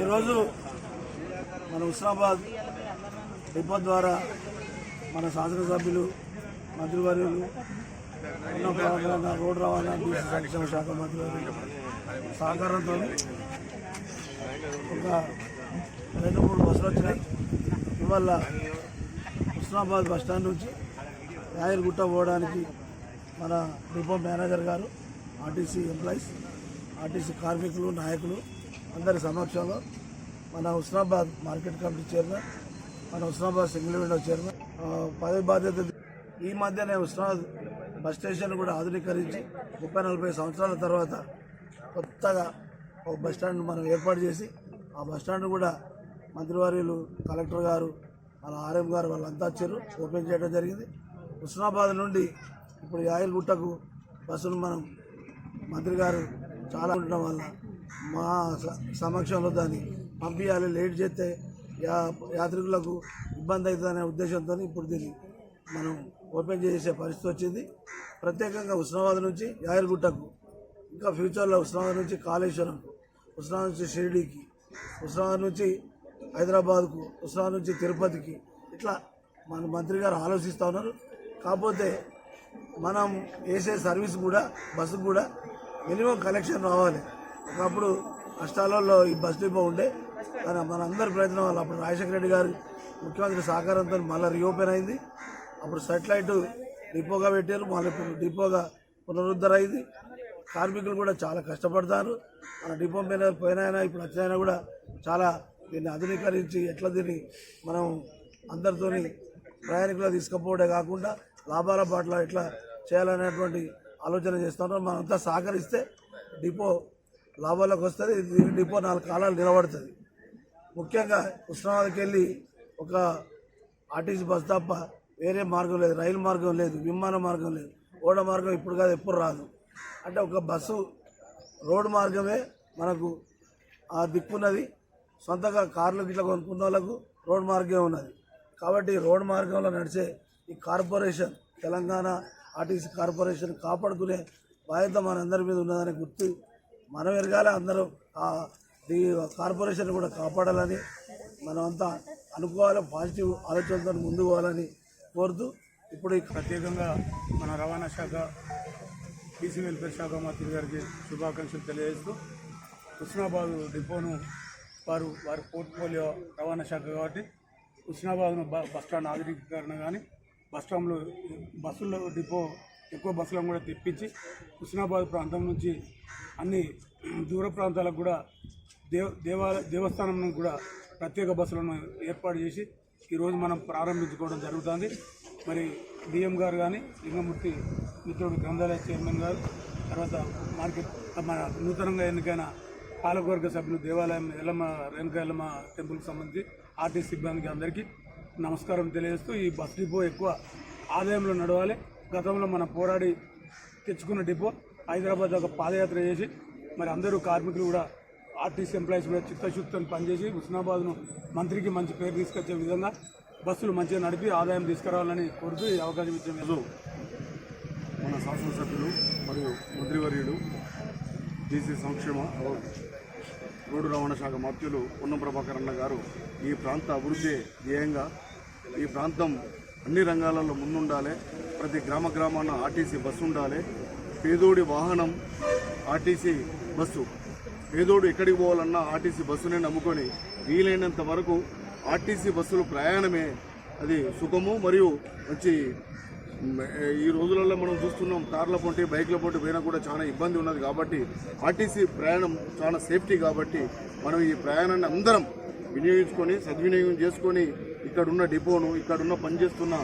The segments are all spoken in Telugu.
ఈరోజు మన హుస్నాబాద్ డిపో ద్వారా మన శాసనసభ్యులు మంత్రివర్యులు ఉన్న రోడ్డు రవాణా బీసీ సంక్షేమ శాఖ మంత్రివర్యులు సహకారంతో ఒక రెండు మూడు బస్సులు వచ్చినాయి. ఇవాళ హుస్నాబాద్ బస్ స్టాండ్ నుంచి రాయలగుట్ట పోవడానికి మన డిపో మేనేజర్ గారు ఆర్టీసీ ఎంప్లాయీస్ ఆర్టీసీ కార్మికులు నాయకులు అందరి సమక్షంలో మన హుస్నాబాద్ మార్కెట్ కమిటీ చైర్మన్ మన హుస్నాబాద్ సింగిల్ విండో చైర్మన్ పదవి బాధ్యత ఈ మధ్యనే హుస్నాబాద్ బస్ స్టేషన్ కూడా ఆధునీకరించి ముప్పై నలభై సంవత్సరాల తర్వాత కొత్తగా ఒక బస్ స్టాండ్ మనం ఏర్పాటు చేసి ఆ బస్ స్టాండ్ కూడా మంత్రివర్యులు కలెక్టర్ గారు మన ఆర్ఎం గారు వాళ్ళంతా వచ్చారు. ఓపెన్ చేయడం జరిగింది. హుస్నాబాద్ నుండి ఇప్పుడు యాయలగుట్టకు బస్సును మనం మంత్రి గారు చాలా ఉండడం వల్ల మా స- సమక్షంలో దాన్ని పంపించాలి లేట్ చేస్తే యా యాత్రికులకు ఇబ్బంది అవుతుందనే ఉద్దేశంతో ఇప్పుడు దీన్ని మనం ఓపెన్ చేసే పరిస్థితి వచ్చింది. ప్రత్యేకంగా ఉస్మానాబాద్ నుంచి యాయలగుట్టకు ఇంకా ఫ్యూచర్లో ఉస్మానాబాద్ నుంచి కాళేశ్వరంకు ఉస్మానాబాద్ నుంచి షిరిడీకి హుస్నాబాద్ నుంచి హైదరాబాద్కు హుస్నాబాద్ నుంచి తిరుపతికి ఇట్లా మన మంత్రి గారు ఆలోచిస్తూ ఉన్నారు. కాకపోతే మనం వేసే సర్వీస్ కూడా బస్సు కూడా మినిమం కలెక్షన్ రావాలి. ఒకప్పుడు కష్టాలలో ఈ బస్ డిపో ఉండే కానీ మన అందరి ప్రయత్నం వల్ల అప్పుడు రాజశేఖర రెడ్డి గారు ముఖ్యమంత్రి సహకారంతో మళ్ళీ రీఓపెన్ అయింది. అప్పుడు సెటిలైట్ డిపోగా పెట్టారు మళ్ళీ ఇప్పుడు డిపోగా పునరుద్ధరైంది కార్మికులు కూడా చాలా కష్టపడతారు. మన డిపో మీద పోయినైనా ఇప్పుడు వచ్చినైనా కూడా చాలా దీన్ని ఆధునీకరించి ఎట్లా దీన్ని మనం అందరితోని ప్రయాణికులు తీసుకుపోవడే కాకుండా లాభాల పట్ల ఎట్లా చేయాలనేటువంటి ఆలోచన చేస్తున్నారు. మనంతా సహకరిస్తే డిపో లాభాలకు వస్తుంది డిపో నాలుగు కాలాలు నిలబడుతుంది. ముఖ్యంగా ఉస్మానాబాద్కి వెళ్ళి ఒక ఆర్టీసీ బస్ తప్ప వేరే మార్గం లేదు రైలు మార్గం లేదు విమాన మార్గం లేదు ఓడ మార్గం ఇప్పుడు కాదు ఎప్పుడు రాదు. అంటే ఒక బస్సు రోడ్డు మార్గమే మనకు ఆ దిక్కున్నది. సొంతగా కార్లు గిట్ల కొనుక్కున్న వాళ్ళకు రోడ్ మార్గమే ఉన్నది. కాబట్టి రోడ్ మార్గంలో నడిచే ఈ కార్పొరేషన్ తెలంగాణ ఆర్టీసీ కార్పొరేషన్ కాపాడుకునే బాధ్యత మనందరి మీద ఉన్నదని గుర్తు మనం ఎరగాలి అందరూ ఆ ఈ కార్పొరేషన్ కూడా కాపాడాలని మనమంతా అనుకోవాలి పాజిటివ్ ఆలోచనతో ముందుకు పోవాలని కోరుతూ ఇప్పుడు ప్రత్యేకంగా మన రవాణా శాఖ బీసీ వెల్ఫేర్ శాఖ మంత్రి గారికి శుభాకాంక్షలు తెలియజేస్తూ హుస్నాబాద్ డిపోను వారు వారి పోర్ట్ఫోలియో రవాణా శాఖ కాబట్టి హుస్నాబాద్ను బ బస్ స్టాండ్ కానీ బస్ స్టాండ్లో బస్సుల్లో డిపో ఎక్కువ బస్సులను కూడా తెప్పించి హుస్నాబాద్ ప్రాంతం నుంచి అన్ని దూర ప్రాంతాలకు కూడా దేవ దేవాలయ దేవస్థానం కూడా ప్రత్యేక బస్సులను ఏర్పాటు చేసి ఈరోజు మనం ప్రారంభించుకోవడం జరుగుతుంది. మరి డిఎం గారు కానీ లింగమూర్తి మిత్రుడు గ్రంథాలయ చైర్మన్ గారు తర్వాత మార్కెట్ మన నూతనంగా ఎన్నికైన పాలకవర్గ సభ్యులు దేవాలయం ఎల్లమ్మ రేణుక ఎల్లమ్మ టెంపుల్కి సంబంధించి ఆర్టీసీ సిబ్బందికి అందరికీ నమస్కారం తెలియజేస్తూ ఈ బస్ డిపో ఎక్కువ ఆదాయంలో నడవాలి. గతంలో మనం పోరాడి తెచ్చుకున్న డిపో హైదరాబాద్ ఒక పాదయాత్ర చేసి మరి అందరూ కార్మికులు కూడా ఆర్టీసీ ఎంప్లాయీస్ కూడా చిత్తశుద్ధితో పనిచేసి హుస్నాబాద్ను మంత్రికి మంచి పేరు తీసుకొచ్చే విధంగా బస్సులు మంచిగా నడిపి ఆదాయం తీసుకురావాలని కోరుతూ ఈ అవకాశం ఇచ్చిన మన శాసనసభ్యులు మరియు మంత్రివర్యుడు బీసీ సంక్షేమ రోడ్డు రవాణా శాఖ మంత్రులు పొన్నం ప్రభాకర్ అన్న గారు ఈ ప్రాంత అభివృద్ధి ధ్యేయంగా ఈ ప్రాంతం అన్ని రంగాలలో ముందుండాలి. ప్రతి గ్రామ గ్రామాన ఆర్టీసీ బస్సు ఉండాలి. పేదోడి వాహనం ఆర్టీసీ బస్సు. పేదోడు ఎక్కడికి పోవాలన్నా ఆర్టీసీ బస్సునే నమ్ముకొని వీలైనంత వరకు ఆర్టీసీ బస్సులు ప్రయాణమే అది సుఖము మరియు మంచి ఈ రోజులలో మనం చూస్తున్నాం కార్ల పొంటి బైక్ల పొంటి పోయినా కూడా చాలా ఇబ్బంది ఉన్నది కాబట్టి ఆర్టీసీ ప్రయాణం చాలా సేఫ్టీ కాబట్టి మనం ఈ ప్రయాణాన్ని అందరం వినియోగించుకొని సద్వినియోగం చేసుకొని ఇక్కడున్న డిపోను ఇక్కడున్న పనిచేస్తున్న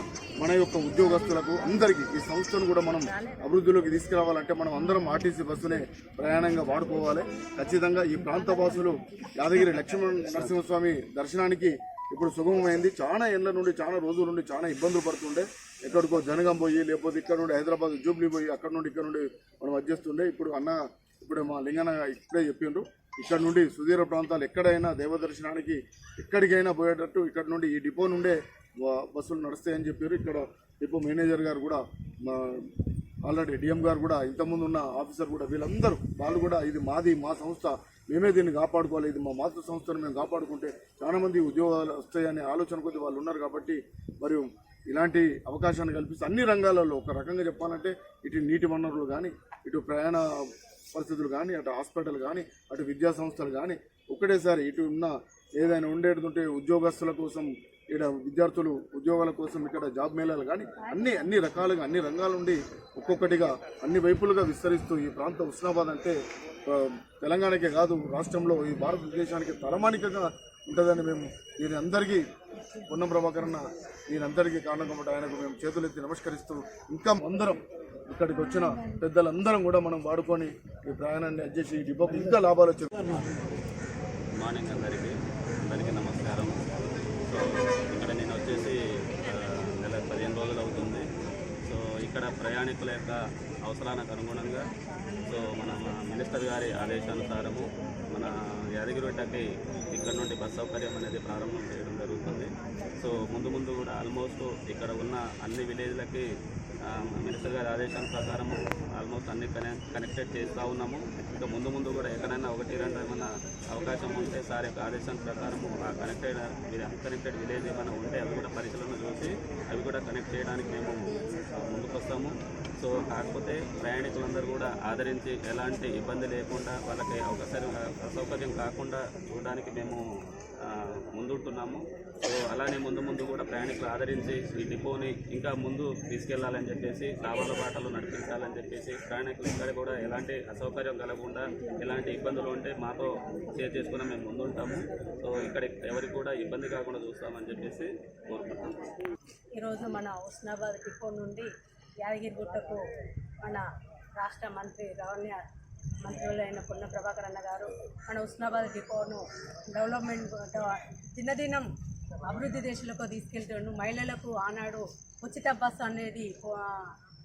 మన యొక్క ఉద్యోగస్తులకు అందరికీ ఈ సంస్థను కూడా మనం అభివృద్ధిలోకి తీసుకురావాలంటే మనం అందరం ఆర్టీసీ బస్సునే ప్రయాణంగా వాడుకోవాలి. ఖచ్చితంగా ఈ ప్రాంత వాసులు యాదగిరి లక్ష్మణ నరసింహస్వామి దర్శనానికి ఇప్పుడు సుగమమైంది. చాలా ఏళ్ళ నుండి చాలా రోజుల నుండి చాలా ఇబ్బందులు పడుతుండే. ఎక్కడికో జనగం పోయి లేకపోతే ఇక్కడ నుండి హైదరాబాద్ జూబ్లీ పోయి అక్కడ నుండి ఇక్కడ నుండి మనం వచ్చేస్తుండే ఇప్పుడు అన్న ఇప్పుడు మా లింగన ఇప్పుడే చెప్పిండ్రు. ఇక్కడ నుండి సుదీర ప్రాంతాలు ఎక్కడైనా దేవదర్శనానికి ఎక్కడికైనా పోయేటట్టు ఇక్కడ నుండి ఈ డిపో నుండే బస్సులు నడుస్తాయని చెప్పారు. ఇక్కడ డిపో మేనేజర్ గారు కూడా మా ఆల్రెడీ డిఎం గారు కూడా ఇంతకుముందు ఉన్న ఆఫీసర్ కూడా వీళ్ళందరూ వాళ్ళు కూడా ఇది మాది మా సంస్థ మేమే దీన్ని కాపాడుకోవాలి ఇది మా మాతృ సంస్థను మేము కాపాడుకుంటే చాలా మంది ఉద్యోగాలు వస్తాయనే ఆలోచన కొద్ది వాళ్ళు ఉన్నారు కాబట్టి మరియు ఇలాంటి అవకాశాన్ని కల్పిస్తే అన్ని రంగాలలో ఒక రకంగా చెప్పాలంటే ఇటు నీటి వనరులు కానీ ఇటు ప్రయాణ పరిస్థితులు కానీ అటు హాస్పిటల్ కానీ అటు విద్యా సంస్థలు కానీ ఒకటేసారి ఇటు ఉన్న ఏదైనా ఉండేది ఉంటే ఉద్యోగస్తుల కోసం ఇక్కడ విద్యార్థులు ఉద్యోగాల కోసం ఇక్కడ జాబ్ మేళాలు కానీ అన్ని అన్ని రకాలుగా అన్ని రంగాల నుండి ఒక్కొక్కటిగా అన్ని వైపులుగా విస్తరిస్తూ ఈ ప్రాంత ఉస్నాబాద్ అంటే తెలంగాణకే కాదు రాష్ట్రంలో ఈ భారతదేశానికి తలమానికగా ఉంటుందని మేము దీని అందరికీ పొన్నం ప్రభాకరన్న దీనందరికీ కారణం కాబట్టి ఆయనకు మేము చేతులెత్తి నమస్కరిస్తూ ఇంకా అందరం ఇక్కడికి వచ్చిన పెద్దలందరం కూడా మనం వాడుకొని ఈ ప్రయాణాన్ని అడ్జస్ట్ డిపోకి ఇంకా లాభాలు వచ్చే మార్నింగ్ అందరికీ. అందరికీ నమస్కారం. సో ఇక్కడ నేను వచ్చేసి నెల పదిహేను రోజులు అవుతుంది. సో ఇక్కడ ప్రయాణికుల యొక్క అవసరానికి అనుగుణంగా సో మన మినిస్టర్ గారి ఆదేశానుసారము మన యాదగిరిగుట్టకి ఇక్కడ నుండి బస్ సౌకర్యం అనేది ప్రారంభం చేయడం జరుగుతుంది. సో ముందు ముందు కూడా ఆల్మోస్ట్ ఇక్కడ ఉన్న అన్ని విలేజ్లకి మినిస్టర్ గారి ఆదేశాల ప్రకారం ఆల్మోస్ట్ అన్ని కనెక్టెడ్ చేస్తూ ఉన్నాము. ఇంకా ముందు ముందు కూడా ఎక్కడైనా ఒకటి రెండు ఏమైనా అవకాశం ఉంటే సార్ యొక్క ఆదేశం ప్రకారం ఆ కనెక్టెడ్ అన్కనెక్టెడ్ విలేజ్ ఏమైనా ఉంటే అవి కూడా పరిశీలన చూసి అవి కూడా కనెక్ట్ చేయడానికి మేము ముందుకు వస్తాము సో కాకపోతే ప్రయాణికులందరూ కూడా ఆదరించి ఎలాంటి ఇబ్బంది లేకుండా వాళ్ళకి అవకాశం అసౌకర్యం కాకుండా చూడడానికి మేము ముందుంటున్నాము. సో అలానే ముందు ముందు కూడా ప్రయాణికులు ఆదరించి ఈ డిపోని ఇంకా ముందు తీసుకెళ్ళాలని చెప్పేసి లాభాల బాటలు నడిపించాలని చెప్పేసి ప్రయాణికులు ఇక్కడ కూడా ఎలాంటి అసౌకర్యం కలగకుండా ఎలాంటి ఇబ్బందులు ఉంటే మాతో షేర్ చేసుకుని మేము ముందుంటాము. సో ఇక్కడ ఎవరికి కూడా ఇబ్బంది కాకుండా చూస్తామని చెప్పేసి కోరుకుంటున్నాము. ఈరోజు మన హుస్నాబాద్ డిపో నుండి యాదగిరిగుట్టకు మన రాష్ట్ర మంత్రి రవణ్య మంత్రులైన పొన్న ప్రభాకర్ అన్న గారు మన ఉస్నాబాద్ డిపోను డెవలప్మెంట్ దినదినం అభివృద్ధి దేశాలకు తీసుకెళ్తుండు. మహిళలకు ఆనాడు ఉచిత బస్సు అనేది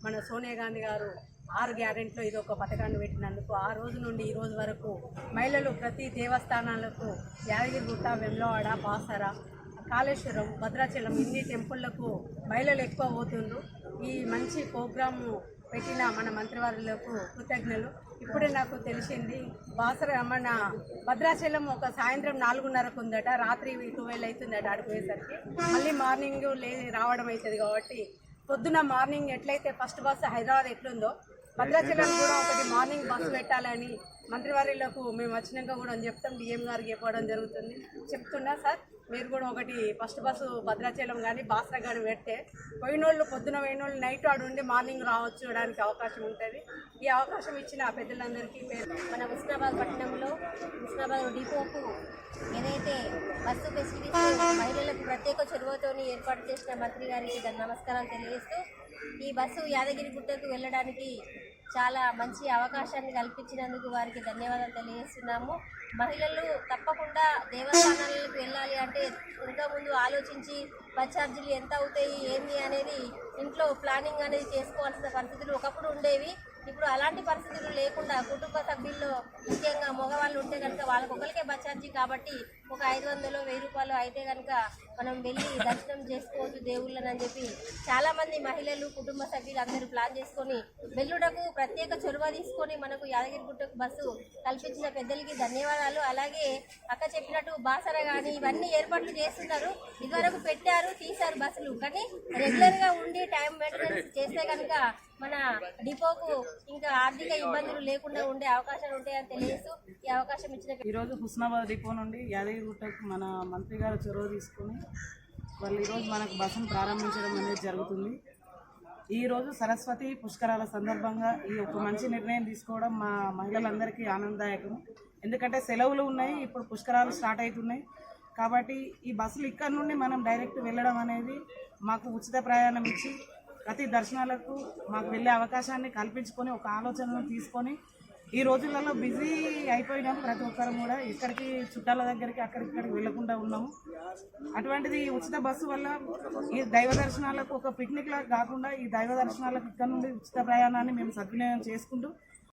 మన సోనియా గాంధీ గారు ఆరు గ్యారెంట్లో ఇది ఒక పథకాన్ని పెట్టినందుకు ఆ రోజు నుండి ఈ రోజు వరకు మహిళలు ప్రతి దేవస్థానాలకు యాదగిరిగుట్ట వెమ్లవాడ బాసర కాళేశ్వరం భద్రాచలం ఇన్ని టెంపుళ్ళకు మహిళలు ఎక్కువ పోతుండ్రు. ఈ మంచి ప్రోగ్రాము పెట్టిన మన మంత్రివారులకు కృతజ్ఞలు. ఇప్పుడే నాకు తెలిసింది బాసర మన భద్రాచలం ఒక సాయంత్రం నాలుగున్నరకు ఉందట రాత్రి ట్వెల్వ్ అవుతుందట ఆడిపోయేసరికి. మళ్ళీ మార్నింగ్ లే రావడం అవుతుంది కాబట్టి పొద్దున మార్నింగ్ ఎట్లయితే ఫస్ట్ బస్సు హైదరాబాద్ ఎట్లుందో భద్రాచలం కూడా ఒకటి మార్నింగ్ బస్సు పెట్టాలని మంత్రివర్యులకు మేము వచ్చినాక కూడా చెప్తాం డిఎం గారికి చెప్పడం జరుగుతుంది. చెప్తున్నా సార్ మీరు కూడా ఒకటి ఫస్ట్ బస్సు భద్రాచలం కానీ బాసర కానీ పెడితే పోయినోళ్ళు పొద్దున పోయినోళ్ళు నైట్ ఆడు ఉండి మార్నింగ్ రావచ్చు చూడడానికి అవకాశం ఉంటుంది. ఈ అవకాశం ఇచ్చిన పెద్దలందరికీ పేరు. మన హుస్నాబాద్ పట్టణంలో హుస్నాబాద్ డిపోకు ఏదైతే బస్సు ఫెసిలిటీస్ మహిళలకు ప్రత్యేక చొరవతోని ఏర్పాటు చేసిన మంత్రి గారికి దాని నమస్కారం తెలియజేస్తూ ఈ బస్సు యాదగిరి గుట్టకు వెళ్ళడానికి చాలా మంచి అవకాశాన్ని కల్పించినందుకు వారికి ధన్యవాదాలు తెలియజేస్తున్నాము. మహిళలు తప్పకుండా దేవస్థానాలకు వెళ్ళాలి అంటే ఇంకా ముందు ఆలోచించి బస్ ఛార్జీలు ఎంత అవుతాయి ఏంది అనేది ఇంట్లో ప్లానింగ్ అనేది చేసుకోవాల్సిన పరిస్థితులు ఒకప్పుడు ఉండేవి. ఇప్పుడు అలాంటి పరిస్థితులు లేకుండా కుటుంబ సభ్యుల్లో ముఖ్యంగా మగవాళ్ళు ఉంటే కనుక వాళ్ళకొకరికే బస్ ఛార్జీ కాబట్టి ఒక ఐదు వందలు వెయ్యి రూపాయలు అయితే కనుక మనం వెళ్ళి దర్శనం చేసుకోవచ్చు దేవుళ్ళని అని చెప్పి చాలా మంది మహిళలు కుటుంబ సభ్యులు అందరూ ప్లాన్ చేసుకొని వెల్లుడకు ప్రత్యేక చొరవ తీసుకొని మనకు యాదగిరిగుట్టకు బస్సు కల్పించిన పెద్దలకి ధన్యవాదాలు. అలాగే అక్క చెప్పినట్టు బాసర కానీ ఇవన్నీ ఏర్పాట్లు చేస్తున్నారు. ఇదివరకు పెట్టారు తీశారు బస్సులు. కానీ రెగ్యులర్గా ఉండి టైం మెయింటెనెన్స్ చేస్తే కనుక మన డిపోకు ఇంకా ఆర్థిక ఇబ్బందులు లేకుండా ఉండే అవకాశాలు ఉంటాయని తెలియజేస్తూ ఈ అవకాశం ఇచ్చిన ఈరోజు హుస్నాబాద్ డిపో నుండి గుట్టకు మన మంత్రి గారు చొరవ తీసుకొని వాళ్ళు ఈరోజు మనకు బస్సును ప్రారంభించడం అనేది జరుగుతుంది. ఈరోజు సరస్వతి పుష్కరాల సందర్భంగా ఈ ఒక మంచి నిర్ణయం తీసుకోవడం మా మహిళలందరికీ ఆనందదాయకం. ఎందుకంటే సెలవులు ఉన్నాయి ఇప్పుడు పుష్కరాలు స్టార్ట్ అవుతున్నాయి. కాబట్టి ఈ బస్సులు ఇక్కడ నుండి మనం డైరెక్ట్ వెళ్ళడం అనేది మాకు ఉచిత ప్రయాణం ఇచ్చి ప్రతి దర్శనాలకు మాకు వెళ్ళే అవకాశాన్ని కల్పించుకొని ఒక ఆలోచనను తీసుకొని ఈ రోజులలో బిజీ అయిపోయినాం ప్రతి ఒక్కరం కూడా. ఇక్కడికి చుట్టాల దగ్గరికి అక్కడిక్కడికి వెళ్ళకుండా వెళ్ళకుండా ఉన్నాము. అటువంటిది ఉచిత బస్సు వల్ల ఈ దైవ దర్శనాలకు ఒక పిక్నిక్ లాగా కాకుండా ఈ దైవ దర్శనాలకు ఇక్కడ నుండి ఉచిత ప్రయాణాన్ని మేము సద్వినియోగం చేసుకుంటూ